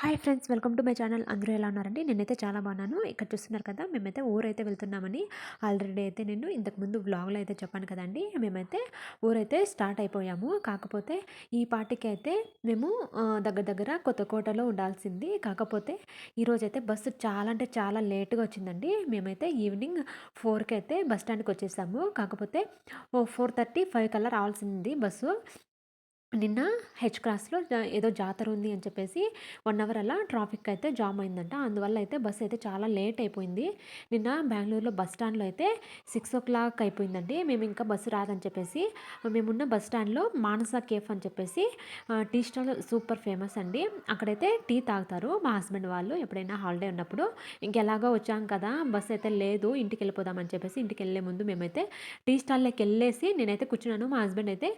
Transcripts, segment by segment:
Hi friends welcome to my channel. అందరూ ఎలా ఉన్నారండి? నేనైతే చాలా బాగున్నాను. ఇక్కడ చూస్తున్నారు కదా మేమైతే ఊరైతే వెళ్తున్నామని. ఆల్రెడీ అయితే నేను ఇంతకుముందు బ్లాగ్లో అయితే చెప్పాను కదండి మేమైతే ఊరైతే స్టార్ట్ అయిపోయాము. కాకపోతే ఈ పార్టీకి అయితే మేము దగ్గర దగ్గర కొత్తకోటలో ఉండాల్సింది. కాకపోతే ఈరోజైతే బస్సు చాలా అంటే చాలా లేట్గా వచ్చిందండి. మేమైతే ఈవినింగ్ ఫోర్కి అయితే బస్ స్టాండ్కి వచ్చేసాము. కాకపోతే ఫోర్ థర్టీ ఫైవ్ కల్లా రావాల్సింది బస్సు. నిన్న హెచ్ క్రాస్‌లో ఏదో జాతర ఉంది అని చెప్పేసి వన్ అవర్ అలా ట్రాఫిక్ అయితే జామ్ అయిందంట. అందువల్ల అయితే బస్ అయితే చాలా లేట్ అయిపోయింది. నిన్న బెంగళూరులో బస్ స్టాండ్‌లో అయితే సిక్స్ ఓ క్లాక్ అయిపోయిందండి. మేము ఇంకా బస్సు రాదని చెప్పేసి మేమున్న బస్ స్టాండ్‌లో మానస కేఫ్ అని చెప్పేసి టీ స్టాల్ సూపర్ ఫేమస్ అండి. అక్కడైతే టీ తాగుతారు మా హస్బెండ్ వాళ్ళు ఎప్పుడైనా హాలిడే ఉన్నప్పుడు. ఇంకెలాగో వచ్చాం కదా! బస్సు అయితే లేదు ఇంటికి వెళ్ళిపోదామని అని చెప్పేసి ఇంటికెళ్ళే ముందు మేమైతే టీ స్టాల్లోకి వెళ్ళేసి నేనైతే కూర్చున్నాను. మా హస్బెండ్ అయితే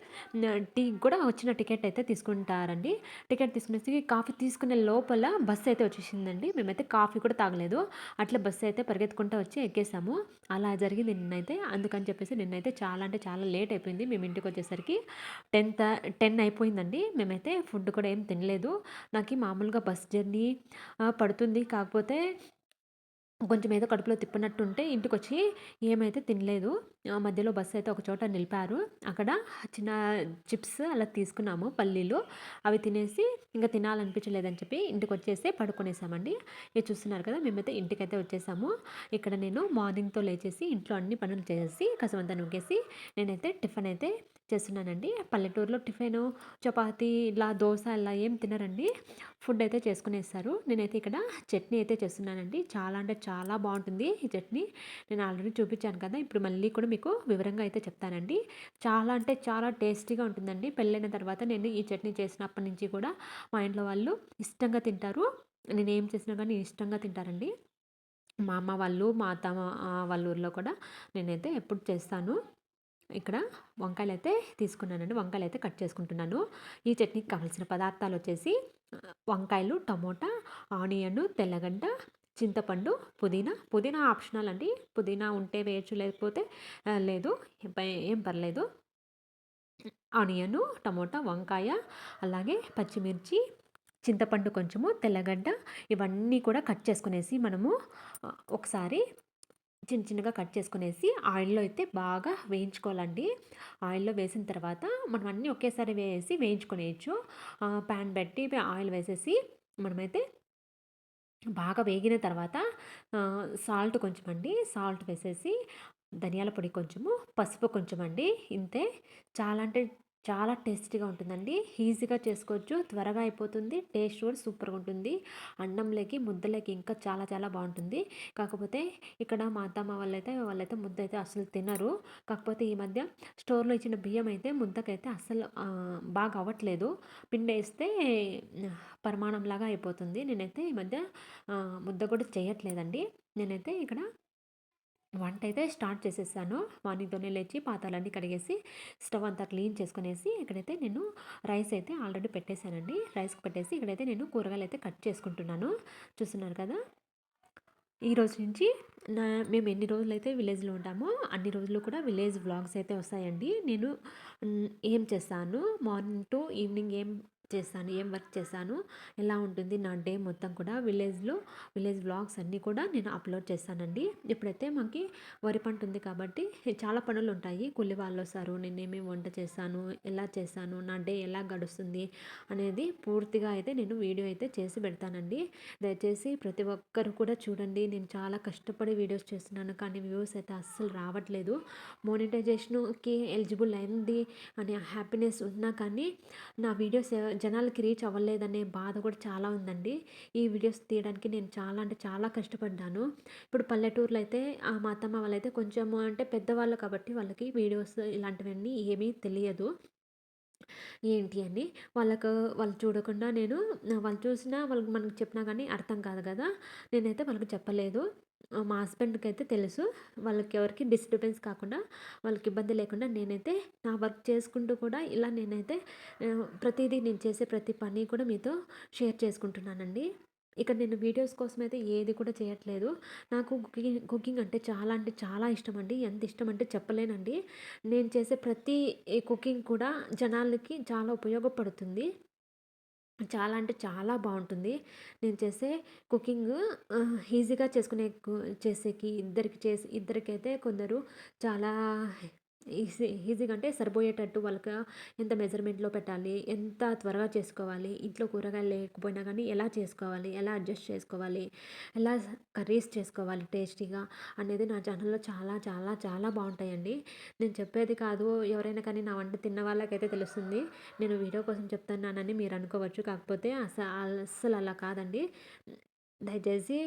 టీ కూడా వచ్చిన టికెట్ అయితే తీసుకుంటారండి. టికెట్ తీసుకునేసి కాఫీ తీసుకునే లోపల బస్సు అయితే వచ్చేసిందండి. మేమైతే కాఫీ కూడా తాగలేదు. అట్లా బస్సు అయితే పరిగెత్తుకుంటూ వచ్చి ఎక్కేసాము. అలా జరిగింది నిన్నైతే. అందుకని చెప్పేసి నిన్నైతే చాలా అంటే చాలా లేట్ అయిపోయింది. మేము ఇంటికి వచ్చేసరికి టెన్ టెన్ అయిపోయిందండి. మేమైతే ఫుడ్ కూడా ఏం తినలేదు. నాకు మామూలుగా బస్ జర్నీ పడుతుంది. కాకపోతే కొంచెం ఏదో కడుపులో తిప్పినట్టుంటే ఇంటికొచ్చి ఏమైతే తినలేదు. మధ్యలో బస్సు అయితే ఒక చోట నిలిపారు. అక్కడ చిన్న చిప్స్ అలా తీసుకున్నాము పల్లీలు. అవి తినేసి ఇంకా తినాలనిపించలేదని చెప్పి ఇంటికి వచ్చేసి పడుకునేసామండి. ఇది చూస్తున్నారు కదా మేమైతే ఇంటికైతే వచ్చేసాము. ఇక్కడ నేను మార్నింగ్తో లేచేసి ఇంట్లో అన్ని పనులు చేసి కసమంతా నూకేసి నేనైతే టిఫిన్ అయితే చేస్తున్నానండి. పల్లెటూరులో టిఫిన్ చపాతి ఇలా దోశ ఇలా ఏం తినరండి. ఫుడ్ అయితే చేసుకునేస్తారు నేనైతే ఇక్కడ చట్నీ అయితే చేస్తున్నానండి. చాలా అంటే చాలా బాగుంటుంది ఈ చట్నీ. నేను ఆల్రెడీ చూపించాను కదా ఇప్పుడు మళ్ళీ కూడా మీకు వివరంగా అయితే చెప్తానండి. చాలా అంటే చాలా టేస్టీగా ఉంటుందండి. పెళ్ళైన తర్వాత నేను ఈ చట్నీ చేసినప్పటి నుంచి కూడా మా ఇంట్లో వాళ్ళు ఇష్టంగా తింటారు. నేను ఏం చేసినా కానీ ఇష్టంగా తింటారండి. మా అమ్మ వాళ్ళు మా అత్త వాళ్ళ ఊర్లో కూడా నేనైతే ఎప్పుడు చేస్తాను. ఇక్కడ వంకాయలు అయితే తీసుకున్నానండి. వంకాయలు అయితే కట్ చేసుకుంటున్నాను. ఈ చట్నీకి కావాల్సిన పదార్థాలు వచ్చేసి వంకాయలు టమోటా ఆనియన్ తెల్లగడ్డ చింతపండు పుదీనా. పుదీనా ఆప్షనల్ అండి. పుదీనా ఉంటే వేయచ్చు లేకపోతే లేదు. ఏం పర్లేదు. ఆనియను టమోటా వంకాయ అలాగే పచ్చిమిర్చి చింతపండు కొంచెము తెల్లగడ్డ ఇవన్నీ కూడా కట్ చేసుకునేసి మనము ఒకసారి చిన్న చిన్నగా కట్ చేసుకునేసి ఆయిల్లో అయితే బాగా వేయించుకోవాలండి. ఆయిల్లో వేసిన తర్వాత మనం అన్నీ ఒకేసారి వేసి వేయించుకునేయచ్చు. ప్యాన్ పెట్టి ఆయిల్ వేసేసి మనమైతే బాగా వేగిన తర్వాత సాల్ట్ కొంచెం అండి సాల్ట్ వేసేసి ధనియాల పొడి కొంచెము పసుపు కొంచెం అండి ఇంతే. చాలా అంటే చాలా టేస్టీగా ఉంటుందండి. ఈజీగా చేసుకోవచ్చు. త్వరగా అయిపోతుంది. టేస్ట్ కూడా సూపర్గా ఉంటుంది. అన్నంలోకి ముద్దలోకి ఇంకా చాలా చాలా బాగుంటుంది. కాకపోతే ఇక్కడ మా అత్తమ్మ వాళ్ళైతే వాళ్ళైతే ముద్ద అయితే అసలు తినరు. కాకపోతే ఈ మధ్య స్టోర్లో ఇచ్చిన బియ్యం అయితే ముద్దకైతే అసలు బాగా అవ్వట్లేదు. పిండి వేస్తే పరిమాణంలాగా అయిపోతుంది. నేనైతే ఈ మధ్య ముద్ద కూడా చేయట్లేదండి. నేనైతే ఇక్కడ వంట అయితే స్టార్ట్ చేసేసాను. మార్నింగ్తోనే లేచి పాత్రలన్నీ కడిగేసి స్టవ్ అంతా క్లీన్ చేసుకునేసి ఇక్కడైతే నేను రైస్ అయితే ఆల్రెడీ పెట్టేశానండి. రైస్కి పెట్టేసి ఇక్కడైతే నేను కూరగాయలు అయితే కట్ చేసుకుంటున్నాను. చూస్తున్నారు కదా? ఈ రోజు నుంచి నా మేము ఎన్ని రోజులు అయితే విలేజ్లో ఉంటామో అన్ని రోజులు కూడా విలేజ్ వ్లాగ్స్ అయితే వస్తాయండి. నేను ఏం చేస్తాను? మార్నింగ్ టు ఈవినింగ్ ఏం చేస్తాను ఏం వర్క్ చేశాను ఎలా ఉంటుంది నా డే మొత్తం కూడా విలేజ్లో విలేజ్ బ్లాగ్స్ అన్నీ కూడా నేను అప్లోడ్ చేస్తానండి. ఇప్పుడైతే మాకు వరి పంట ఉంది కాబట్టి చాలా పనులు ఉంటాయి. కూలి వాళ్ళు వస్తారు నేనేమేమి వంట చేశాను ఎలా చేశాను నా డే ఎలా గడుస్తుంది అనేది పూర్తిగా అయితే నేను వీడియో అయితే చేసి పెడతానండి. దయచేసి ప్రతి ఒక్కరు కూడా చూడండి. నేను చాలా కష్టపడి వీడియోస్ చేస్తున్నాను కానీ వ్యూస్ అయితే అస్సలు రావట్లేదు. మోనిటైజేషన్కి ఎలిజిబుల్ అయింది అనే హ్యాపీనెస్ ఉన్నా కానీ నా వీడియోస్ జనాలకి రీచ్ అవ్వలేదనే బాధ కూడా చాలా ఉందండి. ఈ వీడియోస్ తీయడానికి నేను చాలా అంటే చాలా కష్టపడ్డాను. ఇప్పుడు పల్లెటూరులో అయితే మా అత్తమ్మ వాళ్ళైతే కొంచెం అంటే పెద్దవాళ్ళు కాబట్టి వాళ్ళకి వీడియోస్ ఇలాంటివన్నీ ఏమీ తెలియదు. ఏంటి అని వాళ్ళకు వాళ్ళు చూడకుండా నేను వాళ్ళు చూసినా వాళ్ళకి మనకు చెప్పినా కానీ అర్థం కాదు కదా. నేనైతే వాళ్ళకి చెప్పలేదు. మా హస్బెండ్కి అయితే తెలుసు. వాళ్ళకి ఎవరికి డిస్టర్బెన్స్ కాకుండా వాళ్ళకి ఇబ్బంది లేకుండా నేనైతే నా వర్క్ చేసుకుంటూ కూడా ఇలా నేనైతే ప్రతిదీ నేను చేసే ప్రతి పని కూడా మీతో షేర్ చేసుకుంటున్నానండి. ఇక్కడ నేను వీడియోస్ కోసం అయితే ఏది కూడా చేయట్లేదు. నాకు కుకింగ్ కుకింగ్ అంటే చాలా అంటే చాలా ఇష్టం అండి ఎంత ఇష్టం అంటే చెప్పలేనండి. నేను చేసే ప్రతి కుకింగ్ కూడా జనాలకి చాలా ఉపయోగపడుతుంది. చాలా అంటే చాలా బాగుంటుంది. నేను చేసే కుకింగ్ ఈజీగా చేసుకునే చేసేకి ఇద్దరికి చేసి ఇద్దరికైతే కొందరు చాలా ఈజీ ఈజీగా అంటే సరిపోయేటట్టు వాళ్ళకి ఎంత మెజర్మెంట్లో పెట్టాలి ఎంత త్వరగా చేసుకోవాలి ఇంట్లో కూరగాయలు లేకపోయినా కానీ ఎలా చేసుకోవాలి ఎలా అడ్జస్ట్ చేసుకోవాలి ఎలా కర్రీస్ చేసుకోవాలి టేస్టీగా అనేది నా ఛానల్లో చాలా చాలా చాలా బాగుంటాయండి. నేను చెప్పేది కాదు ఎవరైనా కానీ నా వంట తిన్న వాళ్ళకైతే తెలుస్తుంది. నేను వీడియో కోసం చెప్తున్నానని మీరు అనుకోవచ్చు కాకపోతే అసలు అస్సలు అలా కాదండి. దయచేసి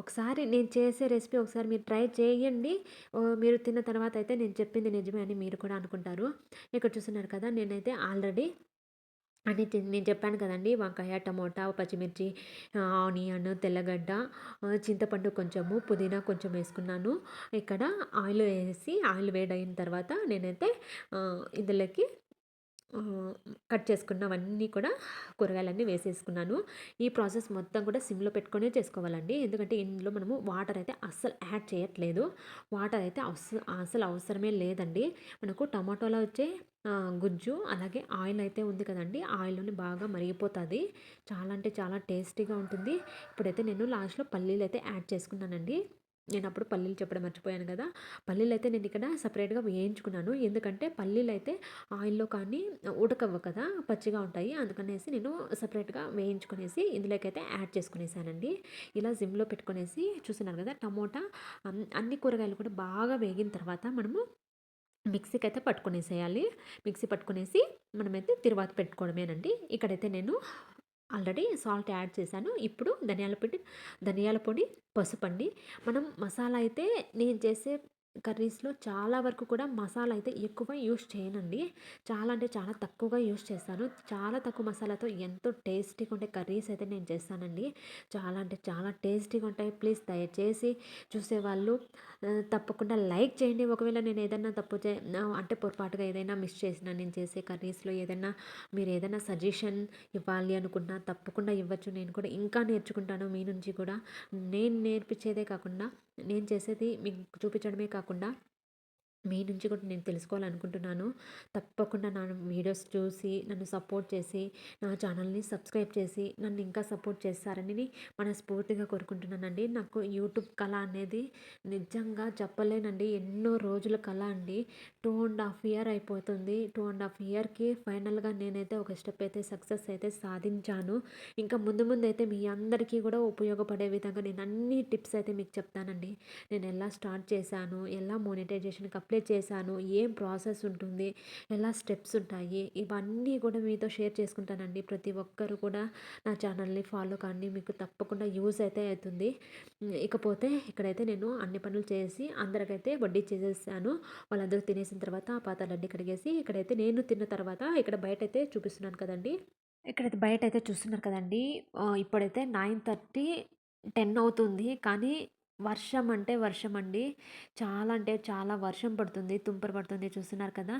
ఒకసారి నేను చేసే రెసిపీ ఒకసారి మీరు ట్రై చేయండి. మీరు తిన్న తర్వాత అయితే నేను చెప్పింది నిజమే అని మీరు కూడా అనుకుంటారు. ఇక్కడ చూస్తున్నారు కదా నేనైతే ఆల్రెడీ అని నేను చెప్పాను కదండి వంకాయ టమోటా పచ్చిమిర్చి ఆనియన్ తెల్లగడ్డ చింతపండు కొంచెము పుదీనా కొంచెం వేసుకున్నాను. ఇక్కడ ఆయిల్ వేసి ఆయిల్ వేడైన తర్వాత నేనైతే ఇందులోకి కట్ చేసుకున్నవన్నీ కూడా కూరగాయలన్నీ వేసేసుకున్నాను. ఈ ప్రాసెస్ మొత్తం కూడా సిమ్లో పెట్టుకునే చేసుకోవాలండి. ఎందుకంటే ఇందులో మనము వాటర్ అయితే అస్సలు యాడ్ చేయట్లేదు. వాటర్ అయితే అస్సలు అసలు అవసరమే లేదండి. మనకు టమాటోలో వచ్చే గుజ్జు అలాగే ఆయిల్ అయితే ఉంది కదండి. ఆయిల్లోని బాగా మరిగిపోతుంది. చాలా అంటే చాలా టేస్టీగా ఉంటుంది. ఇప్పుడైతే నేను లాస్ట్లో పల్లీలు అయితే యాడ్ చేసుకున్నానండి. నేను అప్పుడు పల్లీలు చెప్పడం మర్చిపోయాను కదా. పల్లీలు అయితే నేను ఇక్కడ సపరేట్గా వేయించుకున్నాను. ఎందుకంటే పల్లీలు అయితే ఆయిల్లో కానీ ఉడకవ్వ కదా పచ్చిగా ఉంటాయి. అందుకనేసి నేను సపరేట్గా వేయించుకునేసి ఇందులోకైతే యాడ్ చేసుకునేసానండి. ఇలా జిమ్లో పెట్టుకునేసి చూస్తున్నారు కదా టమోటా అన్ని కూరగాయలు కూడా బాగా వేగిన తర్వాత మనము మిక్సీకి అయితే పట్టుకునేసేయాలి. మిక్సీ పట్టుకునేసి మనమైతే తిరువాత పెట్టుకోవడమేనండి. ఇక్కడైతే నేను ఆల్రెడీ సాల్ట్ యాడ్ చేశాను. ఇప్పుడు ధనియాల పొడి ధనియాల పొడి పసుపు అండి. మనం మసాలా అయితే నేను చేసే కర్రీస్లో చాలా వరకు కూడా మసాలా అయితే ఎక్కువ యూస్ చేయనండి. చాలా అంటే చాలా తక్కువగా యూస్ చేస్తాను. చాలా తక్కువ మసాలాతో ఎంతో టేస్టీగా ఉండే కర్రీస్ అయితే నేను చేస్తానండి. చాలా అంటే చాలా టేస్టీగా ఉంటాయి. ప్లీజ్ దయచేసి చూసేవాళ్ళు తప్పకుండా లైక్ చేయండి. ఒకవేళ నేను ఏదైనా తప్పు చే అంటే పొరపాటుగా ఏదైనా మిస్ చేసినా నేను చేసే కర్రీస్లో ఏదైనా మీరు ఏదైనా సజెషన్ ఇవ్వాలి అనుకున్నా తప్పకుండా ఇవ్వచ్చు. నేను కూడా ఇంకా నేర్చుకుంటాను మీ నుంచి కూడా. నేను నేర్పించేదే కాకుండా నేను చేసేది మీకు చూపించడమే కాకుండా కాకుండా మీ నుంచి కూడా నేను తెలుసుకోవాలనుకుంటున్నాను. తప్పకుండా నా వీడియోస్ చూసి నన్ను సపోర్ట్ చేసి నా ఛానల్ని సబ్స్క్రైబ్ చేసి నన్ను ఇంకా సపోర్ట్ చేస్తారని మనస్ఫూర్తిగా కోరుకుంటున్నానండి. నాకు యూట్యూబ్ కళ అనేది నిజంగా చెప్పలేనండి. ఎన్నో రోజుల కళ అండి. టూ అండ్ హాఫ్ ఇయర్ అయిపోతుంది. టూ అండ్ హాఫ్ ఇయర్కి ఫైనల్గా నేనైతే ఒక స్టెప్ అయితే సక్సెస్ అయితే సాధించాను. ఇంకా ముందు ముందు అయితే మీ అందరికీ కూడా ఉపయోగపడే విధంగా నేను అన్ని టిప్స్ అయితే మీకు చెప్తానండి. నేను ఎలా స్టార్ట్ చేశాను? ఎలా మోనిటైజేషన్కి అప్లై అప్లై చేశాను ఏం ప్రాసెస్ ఉంటుంది ఎలా స్టెప్స్ ఉంటాయి ఇవన్నీ కూడా మీతో షేర్ చేసుకుంటానండి. ప్రతి ఒక్కరు కూడా నా ఛానల్ని ఫాలో కానీ మీకు తప్పకుండా యూజ్ అయితే అవుతుంది. ఇకపోతే ఇక్కడైతే నేను అన్ని పనులు చేసి అందరికైతే వడ్డీ చేసేసాను. వాళ్ళందరూ తినేసిన తర్వాత ఆ పాత్రలన్నీ కడిగేసి ఇక్కడైతే నేను తిన్న తర్వాత ఇక్కడ బయట అయితే చూపిస్తున్నాను కదండి. ఇక్కడైతే బయట అయితే చూస్తున్నారు కదండి. ఇప్పుడైతే నైన్ థర్టీ టెన్ అవుతుంది. కానీ వర్షం అంటే వర్షం అండి. చాలా అంటే చాలా వర్షం పడుతుంది. తుంపర పడుతుంది చూస్తున్నారు కదా.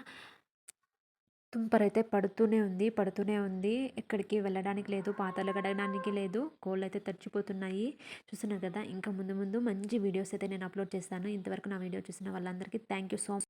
తుంపరైతే పడుతూనే ఉంది పడుతూనే ఉంది. ఎక్కడికి వెళ్ళడానికి లేదు పాతలు కడగడానికి లేదు. కోళ్ళు అయితే తడిచిపోతున్నాయి. చూస్తున్నారు కదా. ఇంకా ముందు ముందు మంచి వీడియోస్ అయితే నేను అప్లోడ్ చేస్తాను. ఇంతవరకు నా వీడియో చూసిన వాళ్ళందరికీ థ్యాంక్ యూ సో మచ్